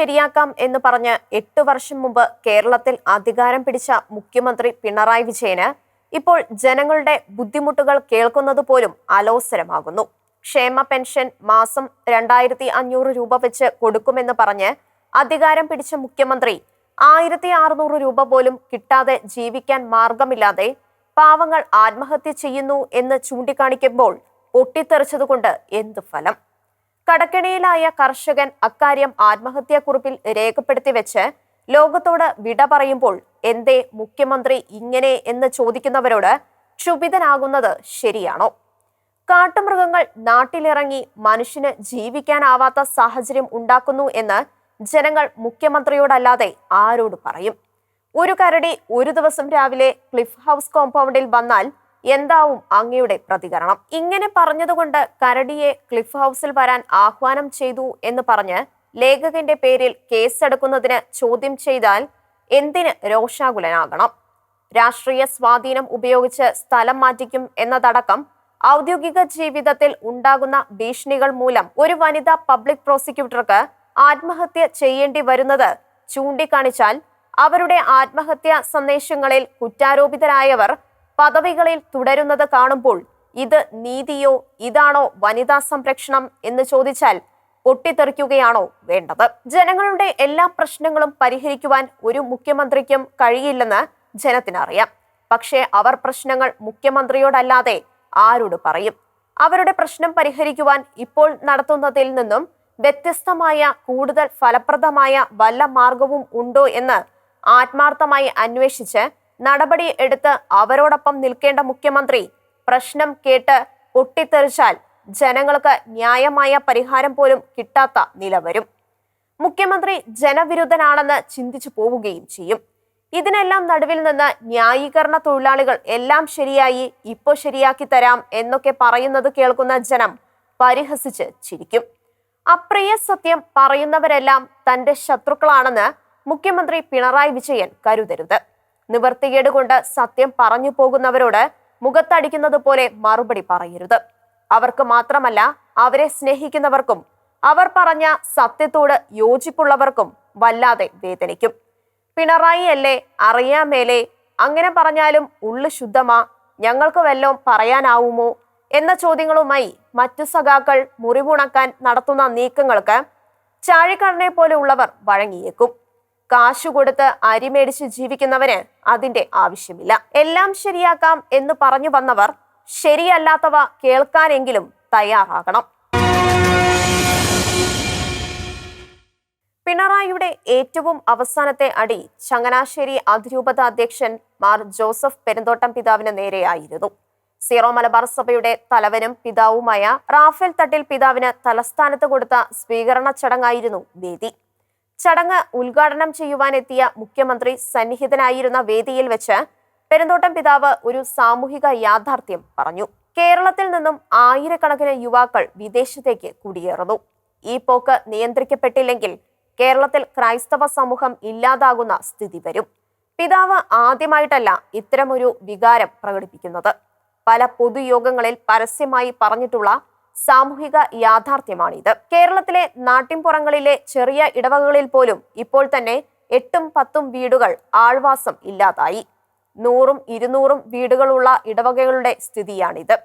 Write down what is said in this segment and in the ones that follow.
ശരിയാക്കാം എന്ന് പറഞ്ഞ് എട്ട് വർഷം മുമ്പ് കേരളത്തിൽ അധികാരം പിടിച്ച മുഖ്യമന്ത്രി പിണറായി വിജയന് ഇപ്പോൾ ജനങ്ങളുടെ ബുദ്ധിമുട്ടുകൾ കേൾക്കുന്നത് പോലും അലോസരമാകുന്നു. ക്ഷേമ പെൻഷൻ മാസം രണ്ടായിരത്തി അഞ്ഞൂറ് രൂപ വെച്ച് കൊടുക്കുമെന്ന് പറഞ്ഞ് അധികാരം പിടിച്ച മുഖ്യമന്ത്രി ആയിരത്തി അറുന്നൂറ് രൂപ പോലും കിട്ടാതെ ജീവിക്കാൻ മാർഗമില്ലാതെ പാവങ്ങൾ ആത്മഹത്യ ചെയ്യുന്നു എന്ന് ചൂണ്ടിക്കാണിക്കുമ്പോൾ പൊട്ടിത്തെറിച്ചതുകൊണ്ട് എന്ത് ഫലം? കടക്കിണിയിലായ കർഷകൻ അക്കാര്യം ആത്മഹത്യാക്കുറിപ്പിൽ രേഖപ്പെടുത്തി വെച്ച് ലോകത്തോട് വിട പറയുമ്പോൾ എന്തേ മുഖ്യമന്ത്രി ഇങ്ങനെ എന്ന് ചോദിക്കുന്നവരോട് ക്ഷുഭിതനാകുന്നത് ശരിയാണോ? കാട്ടുമൃഗങ്ങൾ നാട്ടിലിറങ്ങി മനുഷ്യന് ജീവിക്കാനാവാത്ത സാഹചര്യം ഉണ്ടാക്കുന്നു എന്ന് ജനങ്ങൾ മുഖ്യമന്ത്രിയോടല്ലാതെ ആരോട് പറയും? ഒരു കരടി ഒരു ദിവസം രാവിലെ ക്ലിഫ് ഹൗസ് കോമ്പൗണ്ടിൽ വന്നാൽ എന്താവും അങ്ങയുടെ പ്രതികരണം. ഇങ്ങനെ പറഞ്ഞതുകൊണ്ട് കരടിയെ ക്ലിഫ് ഹൗസിൽ വരാൻ ആഹ്വാനം ചെയ്തു എന്ന് പറഞ്ഞ് ലേഖകന്റെ പേരിൽ കേസെടുക്കുന്നതിന് ചോദ്യം ചെയ്താൽ എന്തിന് രോഷാകുലനാകണം? രാഷ്ട്രീയ സ്വാധീനം ഉപയോഗിച്ച് സ്ഥലം മാറ്റിക്കും എന്നതടക്കം ഔദ്യോഗിക ജീവിതത്തിൽ ഉണ്ടാകുന്ന ഭീഷണികൾ മൂലം ഒരു വനിതാ പബ്ലിക് പ്രോസിക്യൂട്ടർക്ക് ആത്മഹത്യ ചെയ്യേണ്ടി വരുന്നത് ചൂണ്ടിക്കാണിച്ചാൽ അവരുടെ ആത്മഹത്യാ സന്ദേശങ്ങളിൽ കുറ്റാരോപിതരായവർ പദവികളിൽ തുടരുന്നത് കാണുമ്പോൾ ഇത് നീതിയോ ഇതാണോ വനിതാ സംരക്ഷണം എന്ന് ചോദിച്ചാൽ പൊട്ടിത്തെറിക്കുകയാണോ വേണ്ടത്? ജനങ്ങളുടെ എല്ലാ പ്രശ്നങ്ങളും പരിഹരിക്കുവാൻ ഒരു മുഖ്യമന്ത്രിക്കും കഴിയില്ലെന്ന് ജനത്തിനറിയാം. പക്ഷേ അവർ പ്രശ്നങ്ങൾ മുഖ്യമന്ത്രിയോടല്ലാതെ ആരോട് പറയും? അവരുടെ പ്രശ്നം പരിഹരിക്കുവാൻ ഇപ്പോൾ നടത്തുന്നതിൽ നിന്നും വ്യത്യസ്തമായ കൂടുതൽ ഫലപ്രദമായ വല്ല മാർഗവും ഉണ്ടോ എന്ന് ആത്മാർത്ഥമായി അന്വേഷിച്ച് നടപടി എടുത്ത് അവരോടൊപ്പം നിൽക്കേണ്ട മുഖ്യമന്ത്രി പ്രശ്നം കേട്ട് പൊട്ടിത്തെറിച്ചാൽ ജനങ്ങൾക്ക് ന്യായമായ പരിഹാരം പോലും കിട്ടാത്ത നില വരും. മുഖ്യമന്ത്രി ജനവിരുദ്ധനാണെന്ന് ചിന്തിച്ചു പോവുകയും ചെയ്യും. ഇതിനെല്ലാം നടുവിൽ നിന്ന് ന്യായീകരണ തൊഴിലാളികൾ എല്ലാം ശരിയായി ഇപ്പോ ശരിയാക്കി തരാം എന്നൊക്കെ പറയുന്നത് കേൾക്കുന്ന ജനം പരിഹസിച്ച് ചിരിക്കും. അപ്രിയ സത്യം പറയുന്നവരെല്ലാം തന്റെ ശത്രുക്കളാണെന്ന് മുഖ്യമന്ത്രി പിണറായി വിജയൻ കരുതരുത്. നിവർത്തികേട് കൊണ്ട് സത്യം പറഞ്ഞു പോകുന്നവരോട് മുഖത്തടിക്കുന്നത് പോലെ മറുപടി പറയരുത്. അവർക്ക് മാത്രമല്ല അവരെ സ്നേഹിക്കുന്നവർക്കും അവർ പറഞ്ഞ സത്യത്തോട് യോജിപ്പുള്ളവർക്കും വല്ലാതെ വേദനിക്കും. പിണറായി അല്ലേ അറിയാമേലേ അങ്ങനെ പറഞ്ഞാലും ഉള്ളു ശുദ്ധമാ ഞങ്ങൾക്ക് വല്ലോം പറയാനാവുമോ എന്ന ചോദ്യങ്ങളുമായി മറ്റു സഖാക്കൾ മുറിവുണക്കാൻ നടത്തുന്ന നീക്കങ്ങൾക്ക് ചാഴിക്കടനെ പോലെയുള്ളവർ വഴങ്ങിയേക്കും. കാശു കൊടുത്ത് അരി മേടിച്ച് ജീവിക്കുന്നവന് അതിന്റെ ആവശ്യമില്ല. എല്ലാം ശരിയാക്കാം എന്ന് പറഞ്ഞു വന്നവർ ശരിയല്ലാത്തവ കേൾക്കാനെങ്കിലും തയ്യാറാകണം. പിണറായിയുടെ ഏറ്റവും അവസാനത്തെ അടി ചങ്ങനാശ്ശേരി അതിരൂപത അധ്യക്ഷൻ മാർ ജോസഫ് പെരുന്തോട്ടം പിതാവിന് നേരെയായിരുന്നു. സീറോ മലബാർ സഭയുടെ തലവനും പിതാവുമായ റാഫേൽ തട്ടിൽ പിതാവിന് തലസ്ഥാനത്ത് കൊടുത്ത സ്വീകരണ ചടങ്ങായിരുന്നു വേദി. ചടങ്ങ് ഉദ്ഘാടനം ചെയ്യുവാനെത്തിയ മുഖ്യമന്ത്രി സന്നിഹിതനായിരുന്ന വേദിയിൽ വെച്ച് പെരുന്തോട്ടം പിതാവ് ഒരു സാമൂഹിക യാഥാർത്ഥ്യം പറഞ്ഞു. കേരളത്തിൽ നിന്നും ആയിരക്കണക്കിന് യുവാക്കൾ വിദേശത്തേക്ക് കുടിയേറുന്നു. ഈ പോക്ക് നിയന്ത്രിക്കപ്പെട്ടില്ലെങ്കിൽ കേരളത്തിൽ ക്രൈസ്തവ സമൂഹം ഇല്ലാതാകുന്ന സ്ഥിതി വരും. പിതാവ് ആദ്യമായിട്ടല്ല ഇത്തരമൊരു വികാരം പ്രകടിപ്പിക്കുന്നത്. പല പൊതുയോഗങ്ങളിൽ പരസ്യമായി പറഞ്ഞിട്ടുള്ള സാമൂഹിക യാഥാർത്ഥ്യമാണിത്. കേരളത്തിലെ നാട്ടിൻപുറങ്ങളിലെ ചെറിയ ഇടവകകളിൽ പോലും ഇപ്പോൾ തന്നെ എട്ടും പത്തും വീടുകൾ ആൾവാസം ഇല്ലാതായി. നൂറും ഇരുന്നൂറും വീടുകളുള്ള ഇടവകകളുടെ സ്ഥിതിയാണിത്.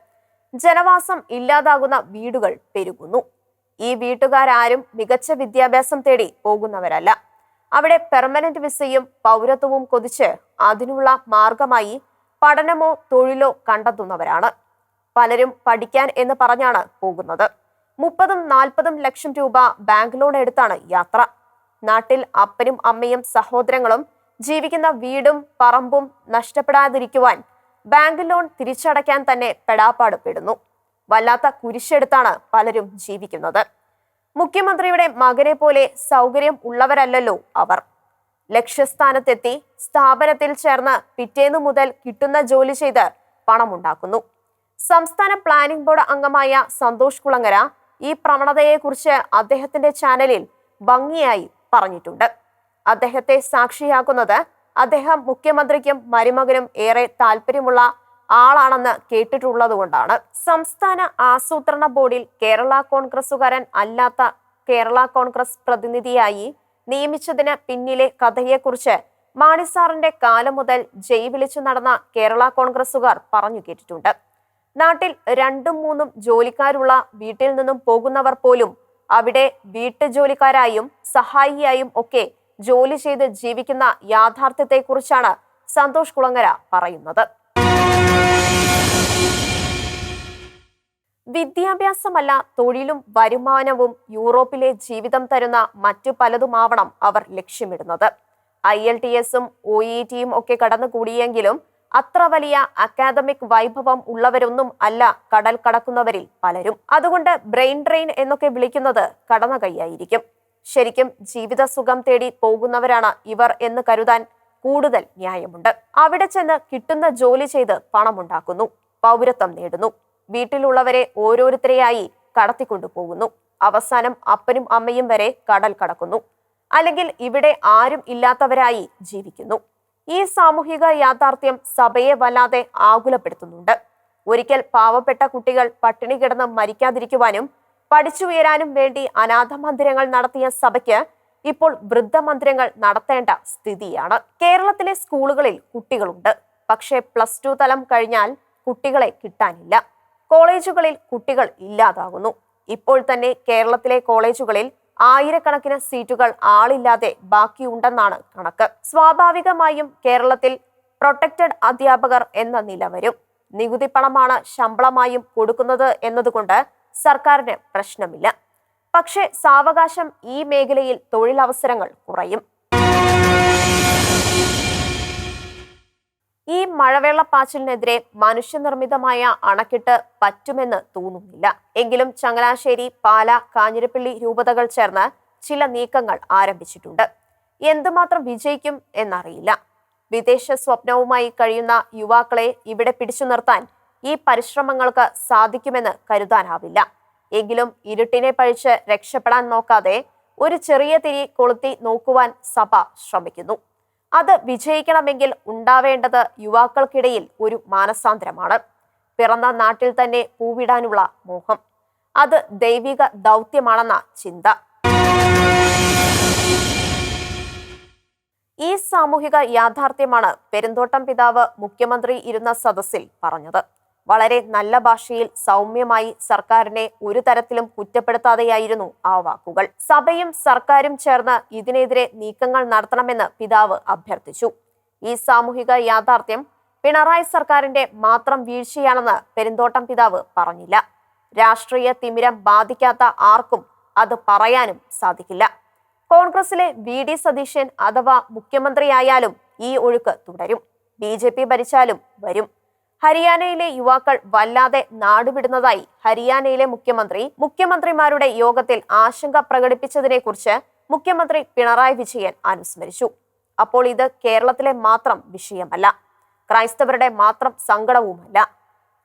ജനവാസം ഇല്ലാതാകുന്ന വീടുകൾ പെരുകുന്നു. ഈ വീട്ടുകാരാരും മികച്ച വിദ്യാഭ്യാസം തേടി പോകുന്നവരല്ല. അവിടെ പെർമനന്റ് വിസയും പൗരത്വവും കൊതിച്ച് അതിനുള്ള മാർഗമായി പഠനമോ തൊഴിലോ കണ്ടെത്തുന്നവരാണ്. പലരും പഠിക്കാൻ എന്ന് പറഞ്ഞാണ് പോകുന്നത്. മുപ്പതും നാൽപ്പതും ലക്ഷം രൂപ ബാങ്ക് ലോൺ എടുത്താണ് യാത്ര. നാട്ടിൽ അപ്പനും അമ്മയും സഹോദരങ്ങളും ജീവിക്കുന്ന വീടും പറമ്പും നഷ്ടപ്പെടാതിരിക്കുവാൻ ബാങ്ക് ലോൺ തിരിച്ചടയ്ക്കാൻ തന്നെ പെടാപ്പാട് പെടുന്നു വല്ലാത്ത കുരിശെടുത്താണ് പലരും ജീവിക്കുന്നത്. മുഖ്യമന്ത്രിയുടെ മകനെ പോലെ സൗകര്യം ഉള്ളവരല്ലല്ലോ അവർ. ലക്ഷ്യസ്ഥാനത്തെത്തി സ്ഥാപനത്തിൽ ചേർന്ന് പിറ്റേന്നു മുതൽ കിട്ടുന്ന ജോലി ചെയ്ത് പണമുണ്ടാക്കുന്നു. സംസ്ഥാന പ്ലാനിംഗ് ബോർഡ് അംഗമായ സന്തോഷ് കുളങ്ങര ഈ പ്രവണതയെക്കുറിച്ച് അദ്ദേഹത്തിന്റെ ചാനലിൽ ഭംഗിയായി പറഞ്ഞിട്ടുണ്ട്. അദ്ദേഹത്തെ സാക്ഷിയാക്കുന്നത് അദ്ദേഹം മുഖ്യമന്ത്രിക്കും മരുമകനും ഏറെ താല്പര്യമുള്ള ആളാണെന്ന് കേട്ടിട്ടുള്ളതുകൊണ്ടാണ്. സംസ്ഥാന ആസൂത്രണ ബോർഡിൽ കേരള കോൺഗ്രസുകാരൻ അല്ലാത്ത കേരള കോൺഗ്രസ് പ്രതിനിധിയായി നിയമിച്ചതിന് പിന്നിലെ കഥയെക്കുറിച്ച് മാണിസാറിന്റെ കാലം മുതൽ ജയ് വിളിച്ചു നടന്ന കേരള കോൺഗ്രസുകാർ പറഞ്ഞു കേട്ടിട്ടുണ്ട്. നാട്ടിൽ രണ്ടും മൂന്നും ജോലിക്കാരുള്ള വീട്ടിൽ നിന്നും പോകുന്നവർ പോലും അവിടെ വീട്ടുജോലിക്കാരായും സഹായിയായും ഒക്കെ ജോലി ചെയ്ത് ജീവിക്കുന്ന യാഥാർത്ഥ്യത്തെക്കുറിച്ചാണ് സന്തോഷ് കുളങ്ങര പറയുന്നത്. വിദ്യാഭ്യാസമല്ല തൊഴിലും വരുമാനവും യൂറോപ്പിലെ ജീവിതം തരുന്ന മറ്റു പലതുമാവണം അവർ ലക്ഷ്യമിടുന്നത്. ഐ എൽ ടി എസും ഒ ഇ ടിയും ഒക്കെ കടന്നുകൂടിയെങ്കിലും അത്ര വലിയ അക്കാദമിക് വൈഭവം ഉള്ളവരൊന്നും അല്ല കടൽ കടക്കുന്നവരിൽ പലരും. അതുകൊണ്ട് ബ്രെയിൻ ഡ്രെയിൻ എന്നൊക്കെ വിളിക്കുന്നത് കടന്ന കൈയായിരിക്കും ശരിക്കും ജീവിത സുഖം തേടി പോകുന്നവരാണ് ഇവർ എന്ന് കരുതാൻ കൂടുതൽ ന്യായമുണ്ട്. അവിടെ ചെന്ന് കിട്ടുന്ന ജോലി ചെയ്ത് പണമുണ്ടാക്കുന്നു പൗരത്വം നേടുന്നു. വീട്ടിലുള്ളവരെ ഓരോരുത്തരെയായി കടത്തിക്കൊണ്ടു പോകുന്നു. അവസാനം അപ്പനും അമ്മയും വരെ കടൽ കടക്കുന്നു. അല്ലെങ്കിൽ ഇവിടെ ആരും ഇല്ലാത്തവരായി ജീവിക്കുന്നു. ഈ സാമൂഹിക യാഥാർത്ഥ്യം സഭയെ വല്ലാതെ ആകുലപ്പെടുത്തുന്നുണ്ട്. ഒരിക്കൽ പാവപ്പെട്ട കുട്ടികൾ പട്ടിണി കിടന്ന് മരിക്കാതിരിക്കുവാനും പഠിച്ചുയരാനും വേണ്ടി അനാഥ മന്ദിരങ്ങൾ നടത്തിയ സഭയ്ക്ക് ഇപ്പോൾ വൃദ്ധ മന്ദിരങ്ങൾ നടത്തേണ്ട സ്ഥിതിയാണ്. കേരളത്തിലെ സ്കൂളുകളിൽ കുട്ടികളുണ്ട്. പക്ഷേ പ്ലസ് ടു തലം കഴിഞ്ഞാൽ കുട്ടികളെ കിട്ടാനില്ല. കോളേജുകളിൽ കുട്ടികൾ ഇല്ലാതാകുന്നു. ഇപ്പോൾ തന്നെ കേരളത്തിലെ കോളേജുകളിൽ ആയിരക്കണക്കിന് സീറ്റുകൾ ആളില്ലാതെ ബാക്കിയുണ്ടെന്നാണ് കണക്ക്. സ്വാഭാവികമായും കേരളത്തിൽ പ്രൊട്ടക്റ്റഡ് അധ്യാപകർ എന്ന നില വരും. നികുതി പണമാണ് ശമ്പളമായും കൊടുക്കുന്നത് എന്നതുകൊണ്ട് സർക്കാരിന് പ്രശ്നമില്ല. പക്ഷേ സാവകാശം ഈ മേഖലയിൽ തൊഴിലവസരങ്ങൾ കുറയും. മഴവെള്ളപ്പാച്ചിലിനെതിരെ മനുഷ്യനിർമ്മിതമായ അണക്കെട്ട് പറ്റുമെന്ന് തോന്നുന്നില്ല. എങ്കിലും ചങ്ങനാശ്ശേരി പാല കാഞ്ഞിരപ്പള്ളി രൂപതകൾ ചേർന്ന് ചില നീക്കങ്ങൾ ആരംഭിച്ചിട്ടുണ്ട്. എന്തുമാത്രം വിജയിക്കും എന്നറിയില്ല. വിദേശ സ്വപ്നവുമായി കഴിയുന്ന യുവാക്കളെ ഇവിടെ പിടിച്ചു നിർത്താൻ ഈ പരിശ്രമങ്ങൾക്ക് സാധിക്കുമെന്ന് കരുതാനാവില്ല. എങ്കിലും ഇരുട്ടിനെ പഴിച്ച് രക്ഷപ്പെടാൻ നോക്കാതെ ഒരു ചെറിയ തിരി കൊളുത്തി നോക്കുവാൻ സഭ ശ്രമിക്കുന്നു. അത് വിജയിക്കണമെങ്കിൽ ഉണ്ടാവേണ്ടത് യുവാക്കൾക്കിടയിൽ ഒരു മാനസാന്തരമാണ്. പിറന്ന നാട്ടിൽ തന്നെ പൂവിടാനുള്ള മോഹം. അത് ദൈവിക ദൗത്യമാണെന്ന ചിന്ത. ഈ സാമൂഹിക യാഥാർത്ഥ്യമാണ് പെരുന്തോട്ടം പിതാവ് മുഖ്യമന്ത്രി ഇരുന്ന സദസ്സിൽ പറഞ്ഞത്. വളരെ നല്ല ഭാഷയിൽ സൗമ്യമായി സർക്കാരിനെ ഒരു തരത്തിലും കുറ്റപ്പെടുത്താതെയായിരുന്നു ആ വാക്കുകൾ. സഭയും സർക്കാരും ചേർന്ന് ഇതിനെതിരെ നീക്കങ്ങൾ നടത്തണമെന്ന് പിതാവ് അഭ്യർത്ഥിച്ചു. ഈ സാമൂഹിക യാഥാർത്ഥ്യം പിണറായി സർക്കാരിന്റെ മാത്രം വീഴ്ചയാണെന്ന് പെരുന്തോട്ടം പിതാവ് പറഞ്ഞില്ല. രാഷ്ട്രീയ തിമിരം ബാധിക്കാത്ത ആർക്കും അത് പറയാനും സാധിക്കില്ല. കോൺഗ്രസിലെ വി ഡി സതീശൻ അഥവാ മുഖ്യമന്ത്രിയായാലും ഈ ഒഴുക്ക് തുടരും. ബി ജെ പി ഭരിച്ചാലും വരും. ഹരിയാനയിലെ യുവാക്കൾ വല്ലാതെ നാടുവിടുന്നതായി ഹരിയാനയിലെ മുഖ്യമന്ത്രി മുഖ്യമന്ത്രിമാരുടെ യോഗത്തിൽ ആശങ്ക പ്രകടിപ്പിച്ചതിനെക്കുറിച്ച് മുഖ്യമന്ത്രി പിണറായി വിജയൻ അനുസ്മരിച്ചു. അപ്പോൾ ഇത് കേരളത്തിലെ മാത്രം വിഷയമല്ല. ക്രൈസ്തവരുടെ മാത്രം സങ്കടവുമല്ല.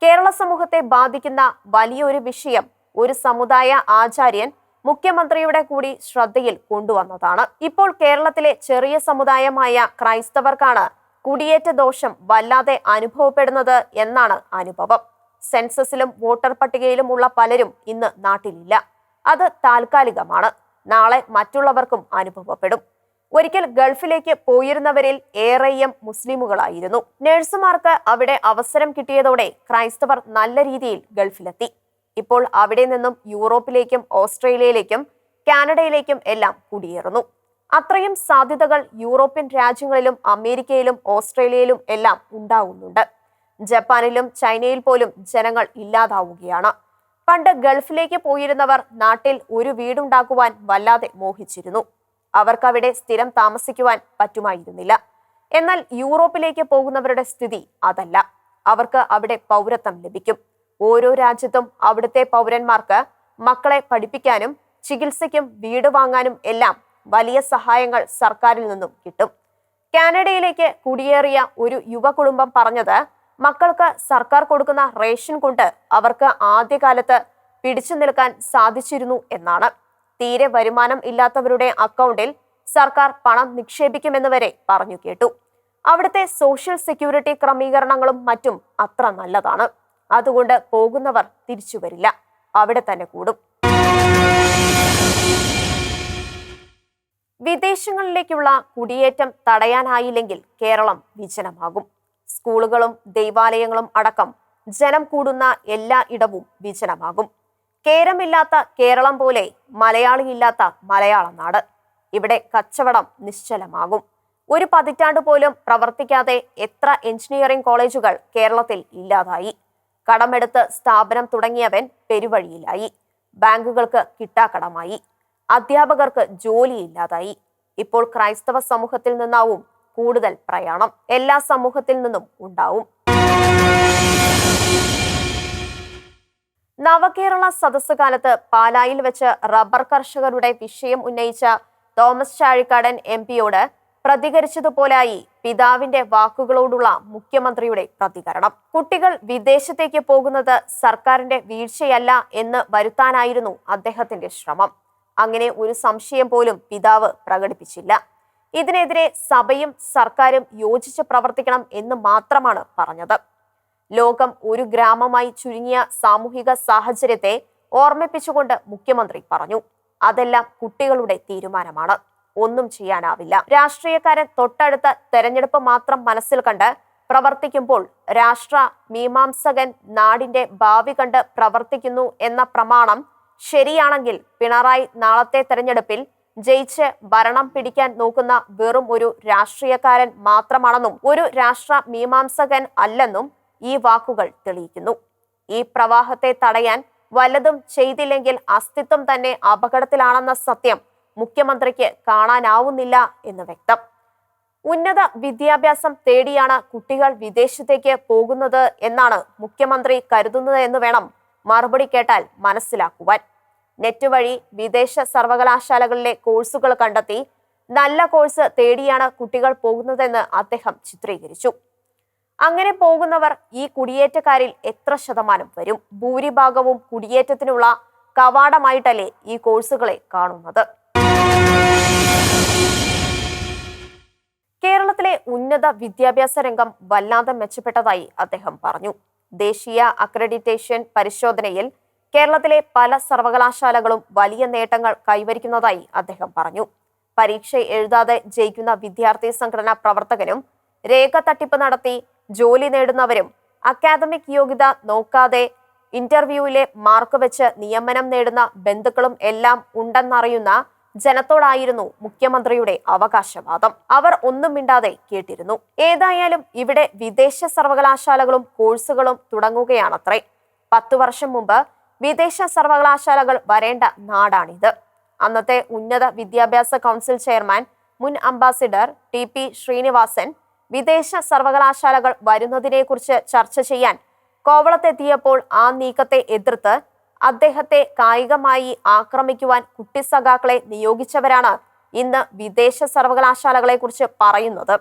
കേരള സമൂഹത്തെ ബാധിക്കുന്ന വലിയൊരു വിഷയം ഒരു സമുദായ ആചാര്യൻ മുഖ്യമന്ത്രിയുടെ കൂടി ശ്രദ്ധയിൽ കൊണ്ടുവന്നതാണ്. ഇപ്പോൾ കേരളത്തിലെ ചെറിയ സമുദായമായ ക്രൈസ്തവർക്കാണ് കുടിയേറ്റ ദോഷം വല്ലാതെ അനുഭവപ്പെടുന്നത് എന്നാണ് അനുഭവം. സെൻസസിലും വോട്ടർ പട്ടികയിലുമുള്ള പലരും ഇന്ന് നാട്ടിലില്ല. അത് താൽക്കാലികമാണ്. നാളെ മറ്റുള്ളവർക്കും അനുഭവപ്പെടും. ഒരിക്കൽ ഗൾഫിലേക്ക് പോയിരുന്നവരിൽ ഏറെയും മുസ്ലിമുകളായിരുന്നു. നഴ്സുമാർക്ക് അവിടെ അവസരം കിട്ടിയതോടെ ക്രൈസ്തവർ നല്ല രീതിയിൽ ഗൾഫിലെത്തി. ഇപ്പോൾ അവിടെ നിന്നും യൂറോപ്പിലേക്കും ഓസ്ട്രേലിയയിലേക്കും കാനഡയിലേക്കും എല്ലാം കുടിയേറുന്നു. അത്രയും സാധ്യതകൾ യൂറോപ്യൻ രാജ്യങ്ങളിലും അമേരിക്കയിലും ഓസ്ട്രേലിയയിലും എല്ലാം ഉണ്ടാകുന്നുണ്ട് ജപ്പാനിലും ചൈനയിൽ പോലും ജനങ്ങൾ ഇല്ലാതാവുകയാണ്. പണ്ട് ഗൾഫിലേക്ക് പോയിരുന്നവർ നാട്ടിൽ ഒരു വീടുണ്ടാക്കുവാൻ വല്ലാതെ മോഹിച്ചിരുന്നു. അവർക്കവിടെ സ്ഥിരം താമസിക്കുവാൻ പറ്റുമായിരുന്നില്ല. എന്നാൽ യൂറോപ്പിലേക്ക് പോകുന്നവരുടെ സ്ഥിതി അതല്ല. അവർക്ക് അവിടെ പൗരത്വം ലഭിക്കും. ഓരോ രാജ്യത്തും അവിടുത്തെ പൗരന്മാർക്ക് മക്കളെ പഠിപ്പിക്കാനും ചികിത്സയ്ക്കും വീട് വാങ്ങാനും എല്ലാം വലിയ സഹായങ്ങൾ സർക്കാരിൽ നിന്നും കിട്ടും. കാനഡയിലേക്ക് കുടിയേറിയ ഒരു യുവകുടുംബം പറഞ്ഞത് മക്കൾക്ക് സർക്കാർ കൊടുക്കുന്ന റേഷൻ കൊണ്ട് അവർക്ക് ആദ്യകാലത്ത് പിടിച്ചു നിൽക്കാൻ സാധിച്ചിരുന്നു എന്നാണ്. തീരെ വരുമാനം ഇല്ലാത്തവരുടെ അക്കൗണ്ടിൽ സർക്കാർ പണം നിക്ഷേപിക്കുമെന്ന് വരെ പറഞ്ഞു കേട്ടു. അവിടുത്തെ സോഷ്യൽ സെക്യൂരിറ്റി ക്രമീകരണങ്ങളും മറ്റും അത്ര നല്ലതാണ്. അതുകൊണ്ട് പോകുന്നവർ തിരിച്ചു വരില്ല. അവിടെ തന്നെ കൂടും. വിദേശങ്ങളിലേക്കുള്ള കുടിയേറ്റം തടയാനായില്ലെങ്കിൽ കേരളം വിജനമാകും. സ്കൂളുകളും ദൈവാലയങ്ങളും അടക്കം ജനം കൂടുന്ന എല്ലാ ഇടവും വിജനമാകും. കേരമില്ലാത്ത കേരളം പോലെ മലയാളിയില്ലാത്ത മലയാള നാട് ഇവിടെ കച്ചവടം നിശ്ചലമാകും. ഒരു പതിറ്റാണ്ട് പോലും പ്രവർത്തിക്കാതെ എത്ര എഞ്ചിനീയറിംഗ് കോളേജുകൾ കേരളത്തിൽ ഇല്ലാതായി. കടമെടുത്ത് സ്ഥാപനം തുടങ്ങിയവൻ പെരുവഴിയിലായി. ബാങ്കുകൾക്ക് കിട്ടാക്കടമായി. അധ്യാപകർക്ക് ജോലിയില്ലാതായി. ഇപ്പോൾ ക്രൈസ്തവ സമൂഹത്തിൽ നിന്നാവും കൂടുതൽ പ്രയാണം. എല്ലാ സമൂഹത്തിൽ നിന്നും ഉണ്ടാവും. നവകേരള സദസ് കാലത്ത് പാലായിൽ വെച്ച് റബ്ബർ കർഷകരുടെ വിഷയം ഉന്നയിച്ച തോമസ് ചാഴിക്കാടൻ എം പിയോട് പ്രതികരിച്ചതുപോലായി പിതാവിന്റെ വാക്കുകളോടുള്ള മുഖ്യമന്ത്രിയുടെ പ്രതികരണം. കുട്ടികൾ വിദേശത്തേക്ക് പോകുന്നത് സർക്കാരിന്റെ വീഴ്ചയല്ല എന്ന് വരുത്താനായിരുന്നു അദ്ദേഹത്തിന്റെ ശ്രമം. അങ്ങനെ ഒരു സംശയം പോലും പിതാവ് പ്രകടിപ്പിച്ചില്ല. ഇതിനെതിരെ സഭയും സർക്കാരും യോജിച്ച് പ്രവർത്തിക്കണം എന്ന് മാത്രമാണ് പറഞ്ഞത്. ലോകം ഒരു ഗ്രാമമായി ചുരുങ്ങിയ സാമൂഹിക സാഹചര്യത്തെ ഓർമ്മിപ്പിച്ചുകൊണ്ട് മുഖ്യമന്ത്രി പറഞ്ഞു. അതെല്ലാം കുട്ടികളുടെ തീരുമാനമാണ്. ഒന്നും ചെയ്യാനാവില്ല. രാഷ്ട്രീയക്കാരൻ തൊട്ടടുത്ത തെരഞ്ഞെടുപ്പ് മാത്രം മനസ്സിൽ കണ്ട് പ്രവർത്തിക്കുമ്പോൾ രാഷ്ട്ര മീമാംസകൻ നാടിന്റെ ഭാവി കണ്ട് പ്രവർത്തിക്കുന്നു എന്ന പ്രമാണം ശരിയാണെങ്കിൽ പിണറായി നാളത്തെ തെരഞ്ഞെടുപ്പിൽ ജയിച്ച് ഭരണം പിടിക്കാൻ നോക്കുന്ന വെറും ഒരു രാഷ്ട്രീയക്കാരൻ മാത്രമാണെന്നും ഒരു രാഷ്ട്ര മീമാംസകൻ അല്ലെന്നും ഈ വാക്കുകൾ തെളിയിക്കുന്നു. ഈ പ്രവാഹത്തെ തടയാൻ വല്ലതും ചെയ്തില്ലെങ്കിൽ അസ്തിത്വം തന്നെ അപകടത്തിലാണെന്ന സത്യം മുഖ്യമന്ത്രിക്ക് കാണാനാവുന്നില്ല എന്ന് വ്യക്തം. ഉന്നത വിദ്യാഭ്യാസം തേടിയാണ് കുട്ടികൾ വിദേശത്തേക്ക് പോകുന്നത് എന്നാണ് മുഖ്യമന്ത്രി കരുതുന്നത് എന്ന് വേണം മറുപടി കേട്ടാൽ മനസ്സിലാക്കുവാൻ. നെറ്റ് വഴി വിദേശ സർവകലാശാലകളിലെ കോഴ്സുകൾ കണ്ടെത്തി നല്ല കോഴ്സ് തേടിയാണ് കുട്ടികൾ പോകുന്നതെന്ന് അദ്ദേഹം ചിത്രീകരിച്ചു. അങ്ങനെ പോകുന്നവർ ഈ കുടിയേറ്റക്കാരിൽ എത്ര ശതമാനം വരും? ഭൂരിഭാഗവും കുടിയേറ്റത്തിനുള്ള കവാടമായിട്ടല്ലേ ഈ കോഴ്സുകളെ കാണുന്നത്. കേരളത്തിലെ ഉന്നത വിദ്യാഭ്യാസ രംഗം വല്ലാതെ മെച്ചപ്പെട്ടതായി അദ്ദേഹം പറഞ്ഞു. ദേശീയ അക്രഡിറ്റേഷൻ പരിശോധനയിൽ കേരളത്തിലെ പല സർവകലാശാലകളും വലിയ നേട്ടങ്ങൾ കൈവരിക്കുന്നതായി അദ്ദേഹം പറഞ്ഞു. പരീക്ഷ എഴുതാതെ ജയിക്കുന്ന വിദ്യാർത്ഥി സംഘടനാ പ്രവർത്തകരും രേഖ തട്ടിപ്പ് നടത്തി ജോലി നേടുന്നവരും അക്കാദമിക് യോഗ്യത നോക്കാതെ ഇന്റർവ്യൂവിലെ മാർക്ക് വെച്ച് നിയമനം നേടുന്ന ബന്ധുക്കളും എല്ലാം ഉണ്ടെന്നറിയുന്ന ജനത്തോടായിരുന്നു മുഖ്യമന്ത്രിയുടെ അവകാശവാദം. അവർ ഒന്നും മിണ്ടാതെ കേട്ടിരുന്നു. ഏതായാലും ഇവിടെ വിദേശ സർവകലാശാലകളും കോഴ്സുകളും തുടങ്ങുകയാണത്രേ. പത്തു വർഷം മുമ്പ് വിദേശ സർവകലാശാലകൾ വരേണ്ട നാടാണിത്. അന്നത്തെ ഉന്നത വിദ്യാഭ്യാസ കൗൺസിൽ ചെയർമാൻ മുൻ അംബാസിഡർ ടി പി ശ്രീനിവാസൻ വിദേശ സർവകലാശാലകൾ വരുന്നതിനെക്കുറിച്ച് ചർച്ച ചെയ്യാൻ കോവളത്തെത്തിയപ്പോൾ ആ നീക്കത്തെ എതിർത്ത് അദ്ദേഹത്തെ കായികമായി ആക്രമിക്കുവാൻ കുട്ടി സഖാക്കളെ നിയോഗിച്ചവരാണ് ഇന്ന് വിദേശ സർവകലാശാലകളെ കുറിച്ച് പറയുന്നത്.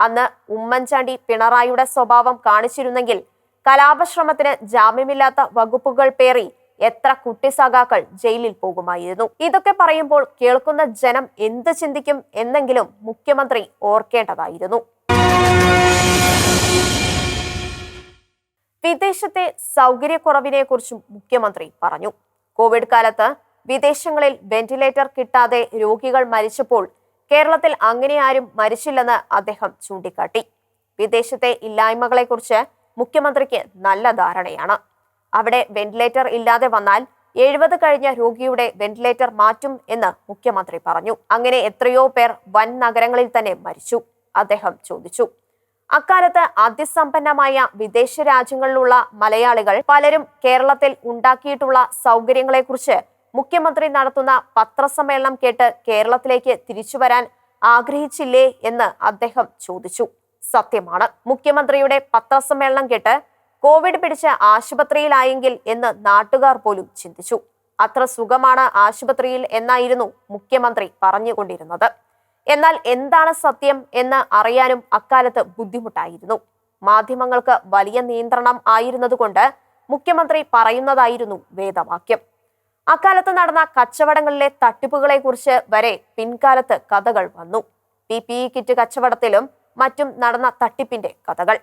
അന്ന് ഉമ്മൻചാണ്ടി പിണറായിയുടെ സ്വഭാവം കാണിച്ചിരുന്നെങ്കിൽ കലാപശ്രമത്തിന് ജാമ്യമില്ലാത്ത വകുപ്പുകൾ പേറി എത്ര കുട്ടി സഖാക്കൾ ജയിലിൽ പോകുമായിരുന്നു. ഇതൊക്കെ പറയുമ്പോൾ കേൾക്കുന്ന ജനം എന്ത് ചിന്തിക്കും എന്നെങ്കിലും മുഖ്യമന്ത്രി ഓർക്കേണ്ടതായിരുന്നു. വിദേശത്തെ സൗകര്യക്കുറവിനെ കുറിച്ചും മുഖ്യമന്ത്രി പറഞ്ഞു. കോവിഡ് കാലത്ത് വിദേശങ്ങളിൽ വെന്റിലേറ്റർ കിട്ടാതെ രോഗികൾ മരിച്ചപ്പോൾ കേരളത്തിൽ അങ്ങനെ ആരും മരിച്ചില്ലെന്ന് അദ്ദേഹം ചൂണ്ടിക്കാട്ടി. വിദേശത്തെ ഇല്ലായ്മകളെക്കുറിച്ച് മുഖ്യമന്ത്രിക്ക് നല്ല ധാരണയാണ്. അവിടെ വെന്റിലേറ്റർ ഇല്ലാതെ വന്നാൽ എഴുപത് കഴിഞ്ഞ രോഗിയുടെ വെന്റിലേറ്റർ മാറ്റും എന്ന് മുഖ്യമന്ത്രി പറഞ്ഞു. അങ്ങനെ എത്രയോ പേർ വൻ നഗരങ്ങളിൽ തന്നെ മരിച്ചു അദ്ദേഹം ചോദിച്ചു. അക്കാലത്ത് അതിസമ്പന്നമായ വിദേശ രാജ്യങ്ങളിലുള്ള മലയാളികൾ പലരും കേരളത്തിൽ ഉണ്ടാക്കിയിട്ടുള്ള സൗകര്യങ്ങളെക്കുറിച്ച് മുഖ്യമന്ത്രി നടത്തുന്ന പത്രസമ്മേളനം കേട്ട് കേരളത്തിലേക്ക് തിരിച്ചു വരാൻ ആഗ്രഹിച്ചില്ലേ എന്ന് അദ്ദേഹം ചോദിച്ചു. സത്യമാണ്. മുഖ്യമന്ത്രിയുടെ പത്രസമ്മേളനം കേട്ട് കോവിഡ് പിടിച്ച് ആശുപത്രിയിലായെങ്കിൽ എന്ന് നാട്ടുകാർ പോലും ചിന്തിച്ചു. അത്ര സുഖമാണ് ആശുപത്രിയിൽ എന്നായിരുന്നു മുഖ്യമന്ത്രി പറഞ്ഞുകൊണ്ടിരുന്നത്. എന്നാൽ എന്താണ് സത്യം എന്ന് അറിയാനും അക്കാലത്ത് ബുദ്ധിമുട്ടായിരുന്നു. മാധ്യമങ്ങൾക്ക് വലിയ നിയന്ത്രണം ആയിരുന്നതുകൊണ്ട് മുഖ്യമന്ത്രി പറയുന്നതായിരുന്നു വേദവാക്യം. അക്കാലത്ത് നടന്ന കച്ചവടങ്ങളിലെ തട്ടിപ്പുകളെ കുറിച്ച് വരെ പിൻകാലത്ത് കഥകൾ വന്നു. പി പി ഇ കിറ്റ് കച്ചവടത്തിലും മറ്റും നടന്ന തട്ടിപ്പിന്റെ കഥകൾ.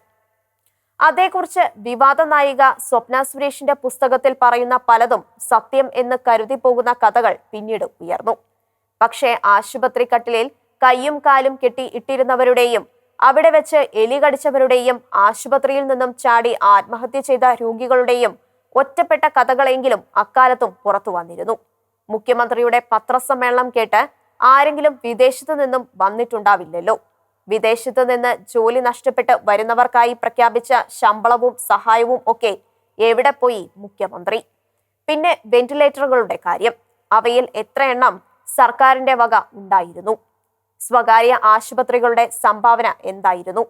അതേക്കുറിച്ച് വിവാദ നായിക സ്വപ്ന സുരേഷിന്റെ പുസ്തകത്തിൽ പറയുന്ന പലതും സത്യം എന്ന് കരുതി പോകുന്ന കഥകൾ പിന്നീട് ഉയർന്നു. പക്ഷേ ആശുപത്രി കട്ടിലിൽ കൈയും കാലും കെട്ടി ഇട്ടിരുന്നവരുടെയും അവിടെ വെച്ച് എലി കടിച്ചവരുടെയും ആശുപത്രിയിൽ നിന്നും ചാടി ആത്മഹത്യ ചെയ്ത രോഗികളുടെയും ഒറ്റപ്പെട്ട കഥകളെങ്കിലും അക്കാലത്തും പുറത്തു വന്നിരുന്നു. മുഖ്യമന്ത്രിയുടെ പത്രസമ്മേളനം കേട്ട് ആരെങ്കിലും വിദേശത്തു നിന്നും വന്നിട്ടുണ്ടാവില്ലല്ലോ. വിദേശത്തു നിന്ന് ജോലി നഷ്ടപ്പെട്ട് വരുന്നവർക്കായി പ്രഖ്യാപിച്ച ശമ്പളവും സഹായവും ഒക്കെ എവിടെ പോയി മുഖ്യമന്ത്രി? പിന്നെ വെന്റിലേറ്ററുകളുടെ കാര്യം. അവയിൽ എത്ര എണ്ണം സർക്കാരിന്റെ വക ഉണ്ടായിരുന്നു? സ്വകാര്യ ആശുപത്രികളുടെ സംഭാവന എന്തായിരുന്നു?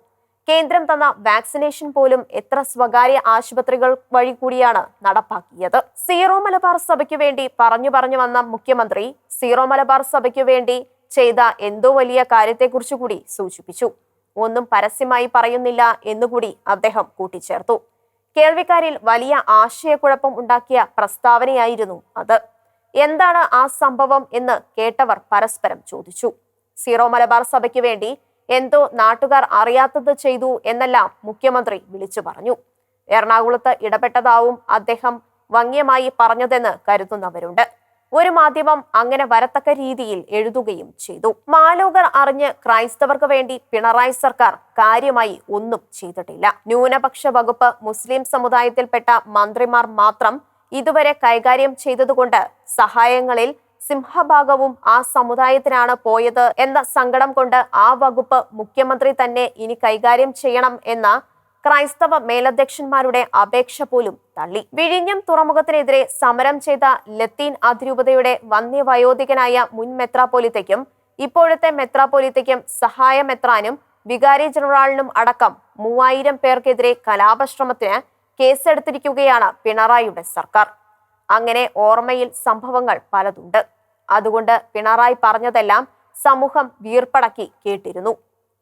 കേന്ദ്രം തന്ന വാക്സിനേഷൻ പോലും എത്ര സ്വകാര്യ ആശുപത്രികൾ വഴി കൂടിയാണ് നടപ്പാക്കിയത്? സീറോ മലബാർ സഭയ്ക്ക് വേണ്ടി പറഞ്ഞു പറഞ്ഞു വന്ന മുഖ്യമന്ത്രി സീറോ മലബാർ സഭയ്ക്ക് വേണ്ടി ചെയ്ത എന്തോ വലിയ കാര്യത്തെക്കുറിച്ച് കൂടി സൂചിപ്പിച്ചു. ഒന്നും പരസ്യമായി പറയുന്നില്ല എന്നുകൂടി അദ്ദേഹം കൂട്ടിച്ചേർത്തു. കേൾവിക്കാരിൽ വലിയ ആശയക്കുഴപ്പം ഉണ്ടാക്കിയ പ്രസ്താവനയായിരുന്നു അത്. എന്താണ് ആ സംഭവം എന്ന് കേട്ടവർ പരസ്പരം ചോദിച്ചു. സീറോ മലബാർ സഭയ്ക്ക് വേണ്ടി എന്തോ നാട്ടുകാർ അറിയാത്തത് ചെയ്തു എന്നെല്ലാം മുഖ്യമന്ത്രി വിളിച്ചു പറഞ്ഞു. എറണാകുളത്ത് ഇടപെട്ടതാവും അദ്ദേഹം വങ്ങ്യമായി പറഞ്ഞതെന്ന് കരുതുന്നവരുണ്ട്. ഒരു മാധ്യമം അങ്ങനെ വരത്തക്ക രീതിയിൽ എഴുതുകയും ചെയ്തു. മാലോകർ അറിഞ്ഞ് ക്രൈസ്തവർക്ക് വേണ്ടി പിണറായി സർക്കാർ കാര്യമായി ഒന്നും ചെയ്തിട്ടില്ല. ന്യൂനപക്ഷ വകുപ്പ് മുസ്ലിം സമുദായത്തിൽപ്പെട്ട മന്ത്രിമാർ മാത്രം ഇതുവരെ കൈകാര്യം ചെയ്തതുകൊണ്ട് സഹായങ്ങളിൽ സിംഹഭാഗവും ആ സമുദായത്തിനാണ് പോയത് എന്ന സങ്കടം കൊണ്ട് ആ വകുപ്പ് മുഖ്യമന്ത്രി തന്നെ ഇനി കൈകാര്യം ചെയ്യണം എന്ന ക്രൈസ്തവ മേലധ്യക്ഷന്മാരുടെ അപേക്ഷ പോലും തള്ളി. വിഴിഞ്ഞം തുറമുഖത്തിനെതിരെ സമരം ചെയ്ത ലത്തീൻ അതിരൂപതയുടെ വന്യവയോധികനായ മുൻ മെത്രാപോലിത്തയ്ക്കും ഇപ്പോഴത്തെ മെത്രാപോലിത്തയ്ക്കും സഹായ മെത്രാനും വികാരി ജനറാളിനും അടക്കം മൂവായിരം പേർക്കെതിരെ കലാപശ്രമത്തിന് കേസെടുത്തിരിക്കുകയാണ് പിണറായിയുടെ സർക്കാർ. അങ്ങനെ ഓർമ്മയിൽ സംഭവങ്ങൾ പലതുണ്ട്. അതുകൊണ്ട് പിണറായി പറഞ്ഞതെല്ലാം സമൂഹം വീർപ്പടക്കി കേട്ടിരുന്നു.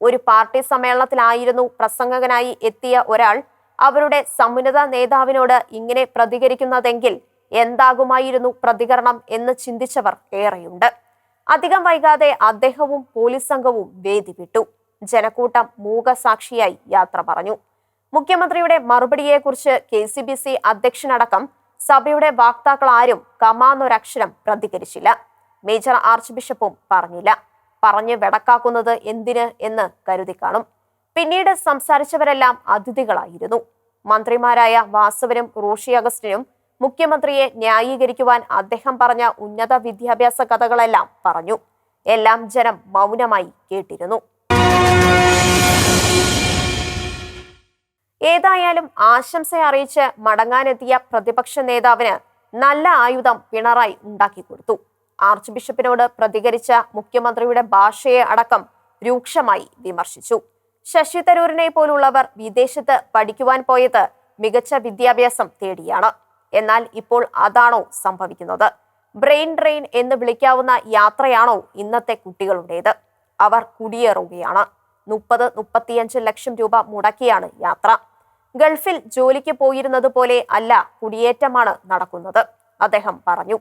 ഒരു പാർട്ടി സമ്മേളനത്തിലായിരുന്നു പ്രസംഗകനായി എത്തിയ ഒരാൾ അവരുടെ സമുന്നത നേതാവിനോട് ഇങ്ങനെ പ്രതികരിക്കുന്നതെങ്കിൽ എന്താകുമായിരുന്നു പ്രതികരണം എന്ന് ചിന്തിച്ചവർ ഏറെയുണ്ട്. അധികം വൈകാതെ അദ്ദേഹവും പോലീസ് സംഘവും വേദി വിട്ടു ജനക്കൂട്ടം മൂകസാക്ഷിയായി യാത്ര പറഞ്ഞു. മുഖ്യമന്ത്രിയുടെ മറുപടിയെക്കുറിച്ച് കെ സി ബി സി അധ്യക്ഷനടക്കം സഭയുടെ വാക്താക്കൾ ആരും കമാന്നൊരക്ഷരം പ്രതികരിച്ചില്ല. മേജർ ആർച്ച് ബിഷപ്പും പറഞ്ഞില്ല. പറഞ്ഞ് വെടക്കാക്കുന്നത് എന്തിന് എന്ന് കരുതി കാണും. പിന്നീട് സംസാരിച്ചവരെല്ലാം അതിഥികളായിരുന്നു. മന്ത്രിമാരായ വാസവനും റോഷി അഗസ്റ്റിനും മുഖ്യമന്ത്രിയെ ന്യായീകരിക്കുവാൻ അദ്ദേഹം പറഞ്ഞ ഉന്നത വിദ്യാഭ്യാസ കഥകളെല്ലാം പറഞ്ഞു. എല്ലാം ജനം മൗനമായി കേട്ടിരുന്നു. ഏതായാലും ആശംസ അറിയിച്ച് മടങ്ങാനെത്തിയ പ്രതിപക്ഷ നേതാവിന് നല്ല ആയുധം പിണറായി ഉണ്ടാക്കി കൊടുത്തു. ആർച്ച് ബിഷപ്പിനോട് പ്രതികരിച്ച മുഖ്യമന്ത്രിയുടെ ഭാഷയെ അടക്കം രൂക്ഷമായി വിമർശിച്ചു. ശശി തരൂരിനെ പോലുള്ളവർ വിദേശത്ത് പഠിക്കുവാൻ പോയത് മികച്ച വിദ്യാഭ്യാസം തേടിയാണ്. എന്നാൽ ഇപ്പോൾ അതാണോ സംഭവിക്കുന്നത്? ബ്രെയിൻ ഡ്രെയിൻ എന്ന് വിളിക്കാവുന്ന യാത്രയാണോ ഇന്നത്തെ കുട്ടികളുടേത്? അവർ കുടിയേറുകയാണ്. മുപ്പത് മുപ്പത്തിയഞ്ച് ലക്ഷം രൂപ മുടക്കിയാണ് യാത്ര. ഗൾഫിൽ ജോലിക്ക് പോയിരുന്നത് പോലെ അല്ല കുടിയേറ്റമാണ് നടക്കുന്നത്. അദ്ദേഹം പറഞ്ഞു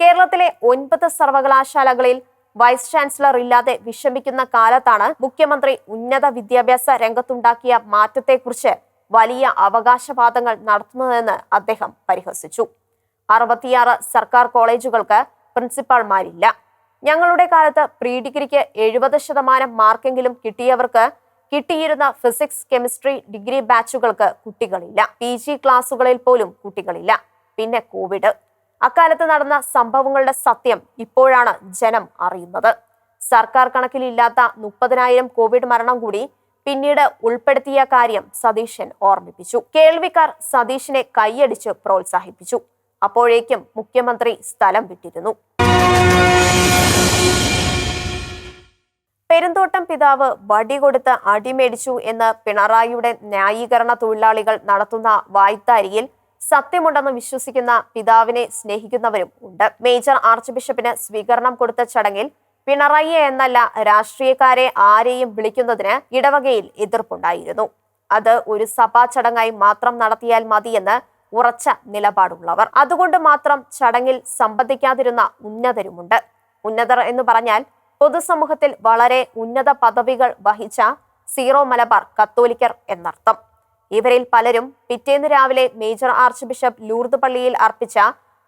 കേരളത്തിലെ ഒൻപത് സർവകലാശാലകളിൽ വൈസ് ചാൻസലർ ഇല്ലാതെ വിഷമിക്കുന്ന കാലത്താണ് മുഖ്യമന്ത്രി ഉന്നത വിദ്യാഭ്യാസ രംഗത്തുണ്ടാക്കിയ മാറ്റത്തെക്കുറിച്ച് വലിയ അവകാശവാദങ്ങൾ നടത്തുന്നതെന്ന് അദ്ദേഹം പരിഹസിച്ചു. അറുപത്തിയാറ് സർക്കാർ കോളേജുകൾക്ക് പ്രിൻസിപ്പാൾമാരില്ല. ഞങ്ങളുടെ കാലത്ത് പ്രീ ഡിഗ്രിക്ക് എഴുപത് ശതമാനം മാർക്കെങ്കിലും കിട്ടിയവർക്ക് കിട്ടിയിരുന്ന ഫിസിക്സ് കെമിസ്ട്രി ഡിഗ്രി ബാച്ചുകൾക്ക് കുട്ടികളില്ല. പി ജി ക്ലാസുകളിൽ പോലും കുട്ടികളില്ല. പിന്നെ കോവിഡ്. അക്കാലത്ത് നടന്ന സംഭവങ്ങളുടെ സത്യം ഇപ്പോഴാണ് ജനം അറിയുന്നത്. സർക്കാർ കണക്കിലില്ലാത്ത മുപ്പതിനായിരം കോവിഡ് മരണം കൂടി പിന്നീട് ഉൾപ്പെടുത്തിയ കാര്യം സതീശൻ ഓർമ്മിപ്പിച്ചു. കേൾവിക്കാർ സതീഷിനെ കൈയടിച്ച് പ്രോത്സാഹിപ്പിച്ചു. അപ്പോഴേക്കും മുഖ്യമന്ത്രി സ്ഥലം വിട്ടിരുന്നു. പെരുന്തോട്ടം പിതാവ് വടി കൊടുത്ത് അടിമേടിച്ചു എന്ന് പിണറായിയുടെ ന്യായീകരണ തൊഴിലാളികൾ നടത്തുന്ന വായ്ത്താരിയിൽ സത്യമുണ്ടെന്ന് വിശ്വസിക്കുന്ന പിതാവിനെ സ്നേഹിക്കുന്നവരും ഉണ്ട്. മേജർ ആർച്ച് ബിഷപ്പിന് സ്വീകരണം കൊടുത്ത ചടങ്ങിൽ പിണറായിയെ എന്നല്ല രാഷ്ട്രീയക്കാരെ ആരെയും വിളിക്കുന്നതിന് ഇടവകയിൽ എതിർപ്പുണ്ടായിരുന്നു. അത് ഒരു സഭാ ചടങ്ങായി മാത്രം നടത്തിയാൽ മതിയെന്ന് ഉറച്ച നിലപാടുള്ളവർ. അതുകൊണ്ട് മാത്രം ചടങ്ങിൽ സംബന്ധിക്കാതിരുന്ന ഉന്നതരുമുണ്ട്. ഉന്നതർ എന്ന് പറഞ്ഞാൽ പൊതുസമൂഹത്തിൽ വളരെ ഉന്നത പദവികൾ വഹിച്ച സീറോ മലബാർ കത്തോലിക്കർ എന്നർത്ഥം. ഇവരിൽ പലരും പിറ്റേന്ന് രാവിലെ മേജർ ആർച്ച് ബിഷപ്പ് ലൂർദ് പള്ളിയിൽ അർപ്പിച്ച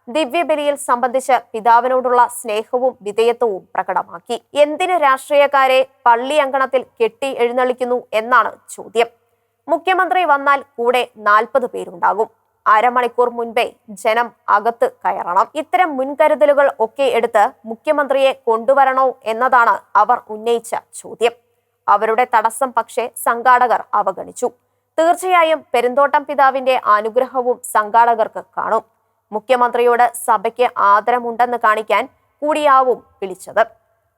ദിവ്യബലിയിൽ സംബന്ധിച്ച് പിതാവിനോടുള്ള സ്നേഹവും വിധേയത്വവും പ്രകടമാക്കി. എന്തിന് രാഷ്ട്രീയക്കാരെ പള്ളി അങ്കണത്തിൽ കെട്ടി എഴുന്നള്ളിക്കുന്നു എന്നാണ് ചോദ്യം. മുഖ്യമന്ത്രി വന്നാൽ കൂടെ നാൽപ്പത് പേരുണ്ടാകും. അരമണിക്കൂർ മുൻപേ ജനം അകത്ത് കയറണം. ഇത്തരം മുൻകരുതലുകൾ ഒക്കെ എടുത്ത് മുഖ്യമന്ത്രിയെ കൊണ്ടുവരണോ എന്നതാണ് അവർ ഉന്നയിച്ച ചോദ്യം. അവരുടെ തടസ്സം പക്ഷേ സംഘാടകർ അവഗണിച്ചു. തീർച്ചയായും പെരുന്തോട്ടം പിതാവിന്റെ അനുഗ്രഹവും സംഘാടകർക്ക് കാണും. മുഖ്യമന്ത്രിയോട് സഭയ്ക്ക് ആദരമുണ്ടെന്ന് കാണിക്കാൻ കൂടിയാവും വിളിച്ചത്.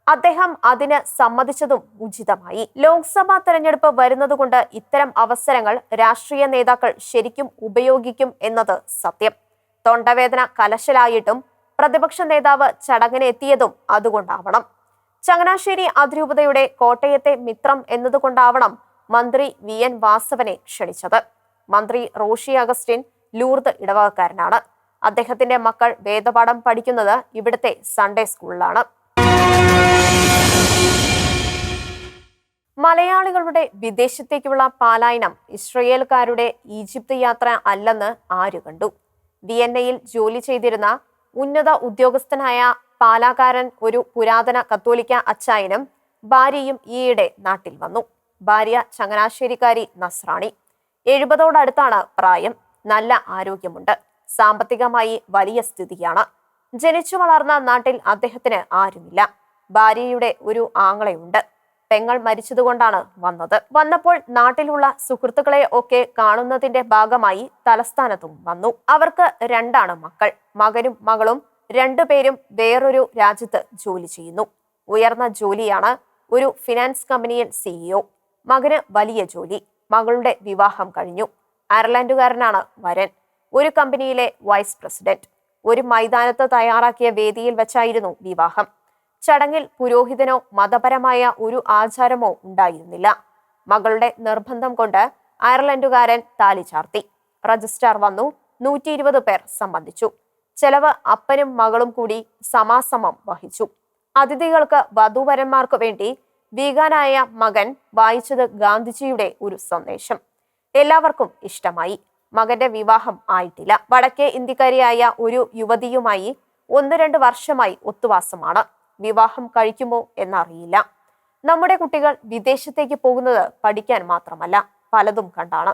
അദ്ദേഹം അതിന് സമ്മതിച്ചതും ഉചിതമായി. ലോക്സഭാ തെരഞ്ഞെടുപ്പ് വരുന്നതുകൊണ്ട് ഇത്തരം അവസരങ്ങൾ രാഷ്ട്രീയ നേതാക്കൾ ശരിക്കും ഉപയോഗിക്കും എന്നത് സത്യം. തൊണ്ടവേദന കലശലായിട്ടും പ്രതിപക്ഷ നേതാവ് ചടങ്ങിനെത്തിയതും അതുകൊണ്ടാവണം. ചങ്ങനാശ്ശേരി അതിരൂപതയുടെ കോട്ടയത്തെ മിത്രം എന്നതുകൊണ്ടാവണം മന്ത്രി വി. എൻ. വാസവനെ ക്ഷണിച്ചത്. മന്ത്രി റോഷി അഗസ്റ്റിൻ ലൂർദ് ഇടവകക്കാരനാണ്. അദ്ദേഹത്തിന്റെ മക്കൾ വേദപാഠം പഠിക്കുന്നത് ഇവിടുത്തെ സൺഡേ സ്കൂളിലാണ് മലയാളികളുടെ വിദേശത്തേക്കുള്ള പാലായനം ഇസ്രയേൽക്കാരുടെ ഈജിപ്ത് യാത്ര അല്ലെന്ന് ആര് കണ്ടു? വിയന്നയിൽ ജോലി ചെയ്തിരുന്ന ഉന്നത ഉദ്യോഗസ്ഥനായ പാലാകാരൻ ഒരു പുരാതന കത്തോലിക്ക അച്ചായനും ഭാര്യയും ഈയിടെ നാട്ടിൽ വന്നു. ഭാര്യ ചങ്ങനാശ്ശേരിക്കാരി നസ്രാണി. എഴുപതോടടുത്താണ് പ്രായം. നല്ല ആരോഗ്യമുണ്ട്. സാമ്പത്തികമായി വലിയ സ്ഥിതിയാണ്. ജനിച്ചു വളർന്ന നാട്ടിൽ അദ്ദേഹത്തിന് ആരുമില്ല. ഭാര്യയുടെ ഒരു ആങ്ങളയുണ്ട്. പെങ്ങൾ മരിച്ചതുകൊണ്ടാണ് വന്നത്. വന്നപ്പോൾ നാട്ടിലുള്ള സുഹൃത്തുക്കളെ ഒക്കെ കാണുന്നതിന്റെ ഭാഗമായി തലസ്ഥാനത്തും വന്നു. അവർക്ക് രണ്ടാണ് മക്കൾ. മകനും മകളും രണ്ടുപേരും വേറൊരു രാജ്യത്ത് ജോലി ചെയ്യുന്നു. ഉയർന്ന ജോലിയാണ് ഒരു ഫിനാൻസ് കമ്പനിയിൽ സിഇഒ മകന് വലിയ ജോലി. മകളുടെ വിവാഹം കഴിഞ്ഞു. അയർലൻഡുകാരനാണ് വരൻ. ഒരു കമ്പനിയിലെ വൈസ് പ്രസിഡന്റ്. ഒരു മൈതാനത്ത് തയ്യാറാക്കിയ വേദിയിൽ വെച്ചായിരുന്നു വിവാഹം. ചടങ്ങിൽ പുരോഹിതനോ മതപരമായ ഒരു ആചാരമോ ഉണ്ടായിരുന്നില്ല. മകളുടെ നിർബന്ധം കൊണ്ട് അയർലൻഡുകാരൻ താലി ചാർത്തി. രജിസ്ട്രാർ വന്നു നൂറ്റി ഇരുപത് പേർ സംബന്ധിച്ചു. ചെലവ് അപ്പനും മകളും കൂടി സമാസമം വഹിച്ചു. അതിഥികൾക്ക് വധുവരന്മാർക്ക് വേണ്ടി വീഗാനായ മകൻ വായിച്ചത് ഗാന്ധിജിയുടെ ഒരു സന്ദേശം. എല്ലാവർക്കും ഇഷ്ടമായി. മകന്റെ വിവാഹം ആയിട്ടില്ല. വടക്കേ ഇന്ത്യക്കാരിയായ ഒരു യുവതിയുമായി ഒന്ന് രണ്ട് വർഷമായി ഒത്തുവാസമാണ്. വിവാഹം കഴിക്കുമോ എന്നറിയില്ല. നമ്മുടെ കുട്ടികൾ വിദേശത്തേക്ക് പോകുന്നത് പഠിക്കാൻ മാത്രമല്ല പലതും കണ്ടാണ്.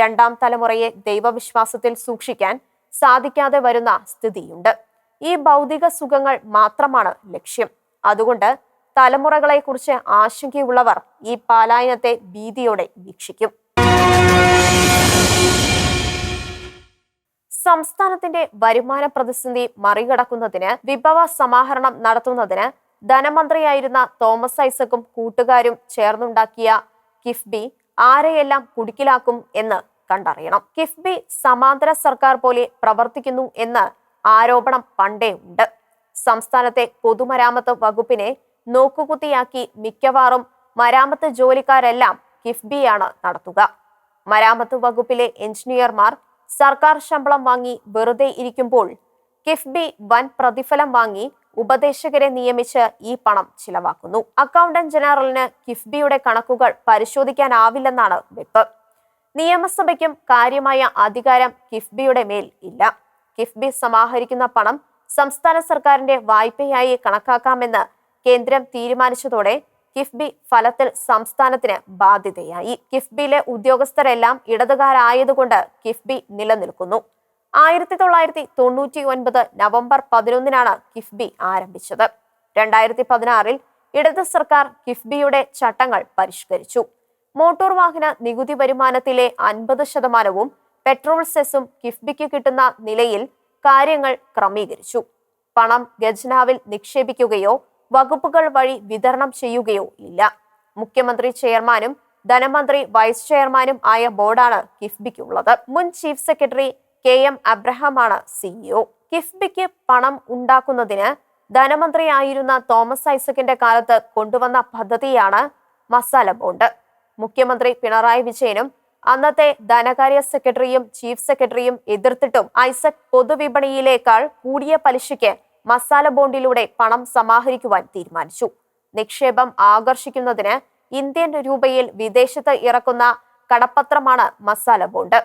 രണ്ടാം തലമുറയെ ദൈവവിശ്വാസത്തിൽ സൂക്ഷിക്കാൻ സാധിക്കാതെ വരുന്ന സ്ഥിതിയുണ്ട്. ഈ ഭൗതിക സുഖങ്ങൾ മാത്രമാണ് ലക്ഷ്യം. അതുകൊണ്ട് തലമുറകളെക്കുറിച്ച് ആശങ്കയുള്ളവർ ഈ പാലായനത്തെ ഭീതിയോടെ വീക്ഷിക്കും. സംസ്ഥാനത്തിന്റെ വരുമാന പ്രതിസന്ധി മറികടക്കുന്നതിന് വിഭവ സമാഹരണം നടത്തുന്നതിന് ധനമന്ത്രിയായിരുന്ന തോമസ് ഐസക്കും കൂട്ടുകാരും ചേർന്നുണ്ടാക്കിയ കിഫ്ബി ആരെയെല്ലാം കുടുക്കിലാക്കും എന്ന് കണ്ടറിയണം. കിഫ്ബി സമാന്തര സർക്കാർ പോലെ പ്രവർത്തിക്കുന്നു എന്ന് ആരോപണം പണ്ടേ ഉണ്ട്. സംസ്ഥാനത്തെ പൊതുമരാമത്ത് വകുപ്പിനെ നോക്കുകുത്തിയാക്കി മിക്കവാറും മരാമത്ത് ജോലിക്കാരെല്ലാം കിഫ്ബിയാണ് നടത്തുക. മരാമത്ത് വകുപ്പിലെ എഞ്ചിനീയർമാർ സർക്കാർ ശമ്പളം വാങ്ങി വെറുതെ ഇരിക്കുമ്പോൾ കിഫ്ബി വൻ പ്രതിഫലം വാങ്ങി ഉപദേശകരെ നിയമിച്ച് ഈ പണം ചിലവാക്കുന്നു. അക്കൗണ്ടന്റ് ജനറലിന് കിഫ്ബിയുടെ കണക്കുകൾ പരിശോധിക്കാനാവില്ലെന്നാണ് വെപ്പ് നിയമസഭയ്ക്കും കാര്യമായ അധികാരം കിഫ്ബിയുടെ മേൽ ഇല്ല. കിഫ്ബി സമാഹരിക്കുന്ന പണം സംസ്ഥാന സർക്കാരിന്റെ വായ്പയായി കണക്കാക്കാമെന്ന് കേന്ദ്രം തീരുമാനിച്ചതോടെ കിഫ്ബി ഫലത്തിൽ സംസ്ഥാനത്തിന് ബാധ്യതയായി. കിഫ്ബിയിലെ ഉദ്യോഗസ്ഥരെല്ലാം ഇടതുകാരായതുകൊണ്ട് കിഫ്ബി നിലനിൽക്കുന്നു. ആയിരത്തി തൊള്ളായിരത്തി തൊണ്ണൂറ്റി ഒൻപത് നവംബർ പതിനൊന്നിനാണ് കിഫ്ബി ആരംഭിച്ചത്. രണ്ടായിരത്തി പതിനാറിൽ ഇടത് സർക്കാർ കിഫ്ബിയുടെ ചട്ടങ്ങൾ പരിഷ്കരിച്ചു. മോട്ടോർ വാഹന നികുതി വരുമാനത്തിലെ അൻപത് ശതമാനവും പെട്രോൾ സെസും കിഫ്ബിക്ക് കിട്ടുന്ന നിലയിൽ കാര്യങ്ങൾ ക്രമീകരിച്ചു. പണം ഖജനാവിൽ നിക്ഷേപിക്കുകയോ വകുപ്പുകൾ വഴി വിതരണം ചെയ്യുകയോ ഇല്ല. മുഖ്യമന്ത്രി ചെയർമാനും ധനമന്ത്രി വൈസ് ചെയർമാനും ആയ ബോർഡാണ് കിഫ്ബിക്കുള്ളത്. മുൻ ചീഫ് സെക്രട്ടറി കെ എം അബ്രഹാമാണ് സിഇഒ കിഫ്ബിക്ക് പണം ഉണ്ടാക്കുന്നതിന് ധനമന്ത്രിയായിരുന്ന തോമസ് ഐസക്കിന്റെ കാലത്ത് കൊണ്ടുവന്ന പദ്ധതിയാണ് മസാല ബോണ്ട്. മുഖ്യമന്ത്രി പിണറായി വിജയനും അന്നത്തെ ധനകാര്യ സെക്രട്ടറിയും ചീഫ് സെക്രട്ടറിയും എതിർത്തിട്ടും ഐസക് പൊതുവിപണിയിലേക്കാൾ കൂടിയ പലിശയ്ക്ക് മസാല ബോണ്ടിലൂടെ പണം സമാഹരിക്കുവാൻ തീരുമാനിച്ചു. നിക്ഷേപം ആകർഷിക്കുന്നതിന് ഇന്ത്യൻ രൂപയിൽ വിദേശത്ത് ഇറക്കുന്ന കടപ്പത്രമാണ് മസാല ബോണ്ട്.